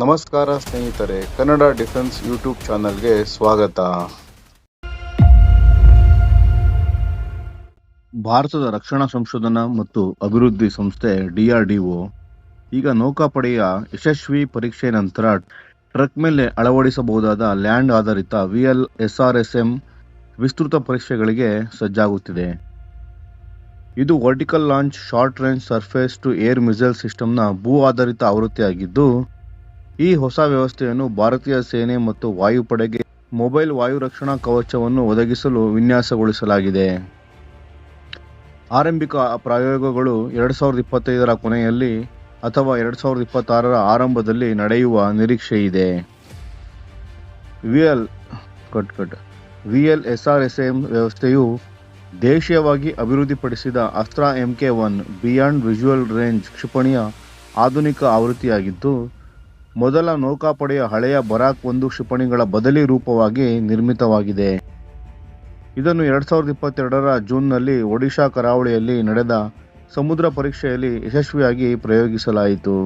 ನಮಸ್ಕಾರ ಸ್ನೇಹಿತರೆ, Kannada defence YouTube ಚಾನಲ್ಗೆ ಸ್ವಾಗತ. ಭಾರತದ ರಕ್ಷಣಾ ಸಂಶೋಧನಾ ಮತ್ತು ಅಭಿವೃದ್ಧಿ ಸಂಸ್ಥೆ ಡಿಆರ್ಡಿಒ ಈಗ ನೌಕಾಪಡೆಯ ಯಶಸ್ವಿ ಪರೀಕ್ಷೆ ನಂತರ ಟ್ರಕ್ ಮೇಲೆ ಅಳವಡಿಸಬಹುದಾದ ಲ್ಯಾಂಡ್ ಆಧಾರಿತ ವಿಎಲ್ ಎಸ್ಆರ್ಎಸ್ಎಂ ವಿಸ್ತೃತ ಪರೀಕ್ಷೆಗಳಿಗೆ ಸಜ್ಜಾಗುತ್ತಿದೆ. ಇದು vertical launch, short range surface to air missile ಸಿಸ್ಟಮ್ನ ಭೂ ಆಧಾರಿತ ಆವೃತ್ತಿಯಾಗಿದ್ದು ಈ ಹೊಸ ವ್ಯವಸ್ಥೆಯನ್ನು ಭಾರತೀಯ ಸೇನೆ ಮತ್ತು ವಾಯುಪಡೆಗೆ ಮೊಬೈಲ್ ವಾಯು ರಕ್ಷಣಾ ಕವಚವನ್ನು ಒದಗಿಸಲು ವಿನ್ಯಾಸಗೊಳಿಸಲಾಗಿದೆ. ಆರಂಭಿಕ ಪ್ರಯೋಗಗಳು ಎರಡು ಸಾವಿರದ ಇಪ್ಪತ್ತೈದರ ಕೊನೆಯಲ್ಲಿ ಅಥವಾ ಎರಡು ಸಾವಿರದ ಇಪ್ಪತ್ತಾರರ ಆರಂಭದಲ್ಲಿ ನಡೆಯುವ ನಿರೀಕ್ಷೆ ಇದೆ. VL, cut cut. V L S R S M ವ್ಯವಸ್ಥೆಯು ದೇಶೀಯವಾಗಿ ಅಭಿವೃದ್ಧಿಪಡಿಸಿದ Astra M K one beyond visual range ಕ್ಷಿಪಣಿಯ ಆಧುನಿಕ ಆವೃತ್ತಿಯಾಗಿದ್ದು ಮೊದಲ ನೌಕಾಪಡೆಯ ಹಳೆಯ ಬರಾಕ್ ಒಂದು ಕ್ಷಿಪಣಿಗಳ ಬದಲಿ ರೂಪವಾಗಿ ನಿರ್ಮಿತವಾಗಿದೆ. ಇದನ್ನು ಎರಡ್ ಸಾವಿರದ ಇಪ್ಪತ್ತೆರಡರ ಜೂನ್ನಲ್ಲಿ ಒಡಿಶಾ ಕರಾವಳಿಯಲ್ಲಿ ನಡೆದ ಸಮುದ್ರ ಪರೀಕ್ಷೆಯಲ್ಲಿ ಯಶಸ್ವಿಯಾಗಿ ಪ್ರಯೋಗಿಸಲಾಯಿತು.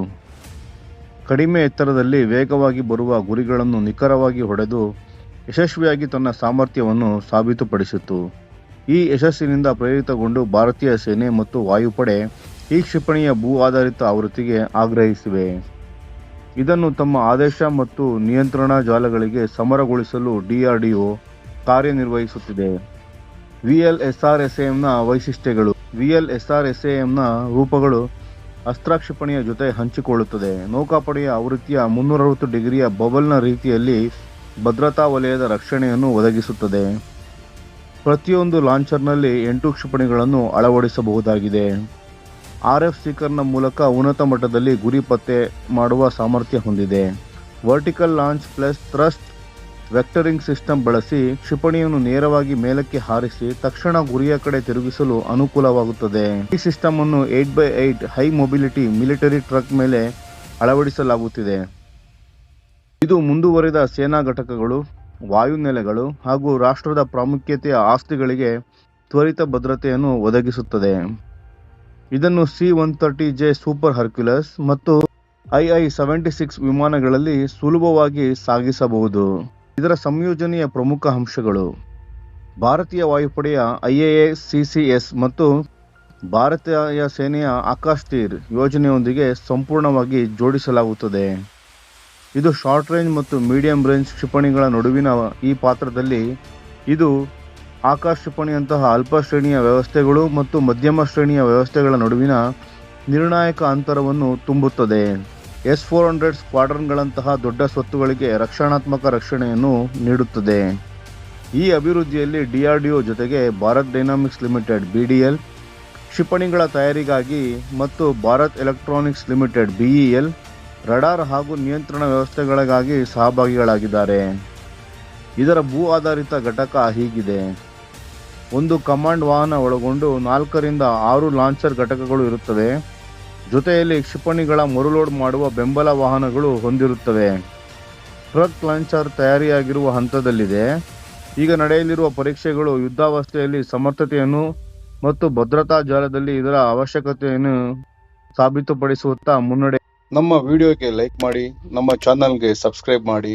ಕಡಿಮೆ ಎತ್ತರದಲ್ಲಿ ವೇಗವಾಗಿ ಬರುವ ಗುರಿಗಳನ್ನು ನಿಖರವಾಗಿ ಹೊಡೆದು ಯಶಸ್ವಿಯಾಗಿ ತನ್ನ ಸಾಮರ್ಥ್ಯವನ್ನು ಸಾಬೀತುಪಡಿಸಿತು. ಈ ಯಶಸ್ಸಿನಿಂದ ಪ್ರೇರಿತಗೊಂಡು ಭಾರತೀಯ ಸೇನೆ ಮತ್ತು ವಾಯುಪಡೆ ಈ ಕ್ಷಿಪಣಿಯ ಭೂ ಆಧಾರಿತ ಆವೃತ್ತಿಗೆ ಆಗ್ರಹಿಸಿವೆ. ಇದನ್ನು ತಮ್ಮ ಆದೇಶ ಮತ್ತು ನಿಯಂತ್ರಣ ಜಾಲಗಳಿಗೆ ಸಮರಗೊಳಿಸಲು ಡಿಆರ್ಡಿಒ ಕಾರ್ಯನಿರ್ವಹಿಸುತ್ತಿದೆ. ವಿಎಲ್ಎಸ್ಆರ್ಎಸ್ಎಂನ ವೈಶಿಷ್ಟ್ಯಗಳು. ವಿಎಲ್ಎಸ್ಆರ್ಎಸ್ಎಂನ ರೂಪಗಳು ಅಸ್ತ್ರಾಕ್ಷಿಪಣೆಯ ಜೊತೆ ಹಂಚಿಕೊಳ್ಳುತ್ತದೆ. ನೌಕಾಪಡೆಯ ಆವೃತ್ತಿಯ ಮುನ್ನೂರವತ್ತು ಡಿಗ್ರಿಯ ಬಬಲ್ನ ರೀತಿಯಲ್ಲಿ ಭದ್ರತಾ ವಲಯದ ರಕ್ಷಣೆಯನ್ನು ಒದಗಿಸುತ್ತದೆ. ಪ್ರತಿಯೊಂದು ಲಾಂಚರ್ನಲ್ಲಿ ಎಂಟು ಕ್ಷಿಪಣಿಗಳನ್ನು ಅಳವಡಿಸಬಹುದಾಗಿದೆ. ಆರ್ಎಫ್ ಸ್ಪೀಕರ್ನ ಮೂಲಕ ಉನ್ನತ ಮಟ್ಟದಲ್ಲಿ ಗುರಿ ಪತ್ತೆ ಮಾಡುವ ಸಾಮರ್ಥ್ಯ ಹೊಂದಿದೆ. Vertical launch plus thrust vectoring system ಬಳಸಿ ಕ್ಷಿಪಣಿಯನ್ನು ನೇರವಾಗಿ ಮೇಲಕ್ಕೆ ಹಾರಿಸಿ ತಕ್ಷಣ ಗುರಿಯ ಕಡೆ ತಿರುಗಿಸಲು ಅನುಕೂಲವಾಗುತ್ತದೆ. ಈ ಸಿಸ್ಟಮ್ ಅನ್ನು eight by eight high mobility military truck ಮೇಲೆ ಅಳವಡಿಸಲಾಗುತ್ತಿದೆ. ಇದು ಮುಂದುವರಿದ ಸೇನಾ ಘಟಕಗಳು ವಾಯುನೆಲೆಗಳು ಹಾಗೂ ರಾಷ್ಟ್ರದ ಪ್ರಾಮುಖ್ಯತೆಯ ಆಸ್ತಿಗಳಿಗೆ ತ್ವರಿತ ಭದ್ರತೆಯನ್ನು ಒದಗಿಸುತ್ತದೆ. ಇದನ್ನು C one thirty J super Hercules ಮತ್ತು ಐಐ ಸೆವೆಂಟಿ ಸಿಕ್ಸ್ ವಿಮಾನಗಳಲ್ಲಿ ಸುಲಭವಾಗಿ ಸಾಗಿಸಬಹುದು. ಇದರ ಸಂಯೋಜನೆಯ ಪ್ರಮುಖ ಅಂಶಗಳು. ಭಾರತೀಯ ವಾಯುಪಡೆಯ ಐಎಎ ಸಿಸಿಎಸ್ ಮತ್ತು ಭಾರತೀಯ ಸೇನೆಯ ಆಕಾಶ್ ತೀರ್ ಯೋಜನೆಯೊಂದಿಗೆ ಸಂಪೂರ್ಣವಾಗಿ ಜೋಡಿಸಲಾಗುತ್ತದೆ. ಇದು ಶಾರ್ಟ್ ರೇಂಜ್ ಮತ್ತು ಮೀಡಿಯಂ ರೇಂಜ್ ಕ್ಷಿಪಣಿಗಳ ನಡುವಿನ ಈ ಪಾತ್ರದಲ್ಲಿ ಇದು ಆಕಾಶ ಕ್ಷಿಪಣಿಯಂತಹ ಅಲ್ಪ ಶ್ರೇಣಿಯ ವ್ಯವಸ್ಥೆಗಳು ಮತ್ತು ಮಧ್ಯಮ ಶ್ರೇಣಿಯ ವ್ಯವಸ್ಥೆಗಳ ನಡುವಿನ ನಿರ್ಣಾಯಕ ಅಂತರವನ್ನು ತುಂಬುತ್ತದೆ. ಎಸ್ ಫೋರ್ ಹಂಡ್ರೆಡ್ ಸ್ಕ್ವಾಡ್ರನ್ಗಳಂತಹ ದೊಡ್ಡ ಸ್ವತ್ತುಗಳಿಗೆ ರಕ್ಷಣಾತ್ಮಕ ರಕ್ಷಣೆಯನ್ನು ನೀಡುತ್ತದೆ. ಈ ಅಭಿವೃದ್ಧಿಯಲ್ಲಿ ಡಿಆರ್ಡಿಒ ಜೊತೆಗೆ ಭಾರತ್ ಡೈನಾಮಿಕ್ಸ್ ಲಿಮಿಟೆಡ್ ಬಿಡಿಎಲ್ ಕ್ಷಿಪಣಿಗಳ ತಯಾರಿಗಾಗಿ ಮತ್ತು Bharat electronics limited BEL radar ಹಾಗೂ ನಿಯಂತ್ರಣ ವ್ಯವಸ್ಥೆಗಳಿಗಾಗಿ ಸಹಭಾಗಿಗಳಾಗಿದ್ದಾರೆ. ಇದರ ಭೂ ಆಧಾರಿತ ಘಟಕ ಹೀಗಿದೆ. ಒಂದು ಕಮಾಂಡ್ ವಾಹನ ಒಳಗೊಂಡು ನಾಲ್ಕರಿಂದ ಆರು ಲಾಂಚರ್ ಘಟಕಗಳು ಇರುತ್ತವೆ. ಜೊತೆಯಲ್ಲಿ ಕ್ಷಿಪಣಿಗಳ ಮರುಲೋಡ್ ಮಾಡುವ ಬೆಂಬಲ ವಾಹನಗಳು ಹೊಂದಿರುತ್ತವೆ. ಟ್ರಕ್ ಲಾಂಚರ್ ತಯಾರಿಯಾಗಿರುವ ಹಂತದಲ್ಲಿದೆ. ಈಗ ನಡೆಯಲಿರುವ ಪರೀಕ್ಷೆಗಳು ಯುದ್ಧಾವಸ್ಥೆಯಲ್ಲಿ ಸಮರ್ಥತೆಯನ್ನು ಮತ್ತು ಭದ್ರತಾ ಜಾಲದಲ್ಲಿ ಇದರ ಅವಶ್ಯಕತೆಯನ್ನು ಸಾಬೀತುಪಡಿಸುತ್ತಾ ಮುನ್ನಡೆ ನಮ್ಮ ವಿಡಿಯೋಗೆ ಲೈಕ್ ಮಾಡಿ, ನಮ್ಮ ಚಾನಲ್ಗೆ ಸಬ್ಸ್ಕ್ರೈಬ್ ಮಾಡಿ.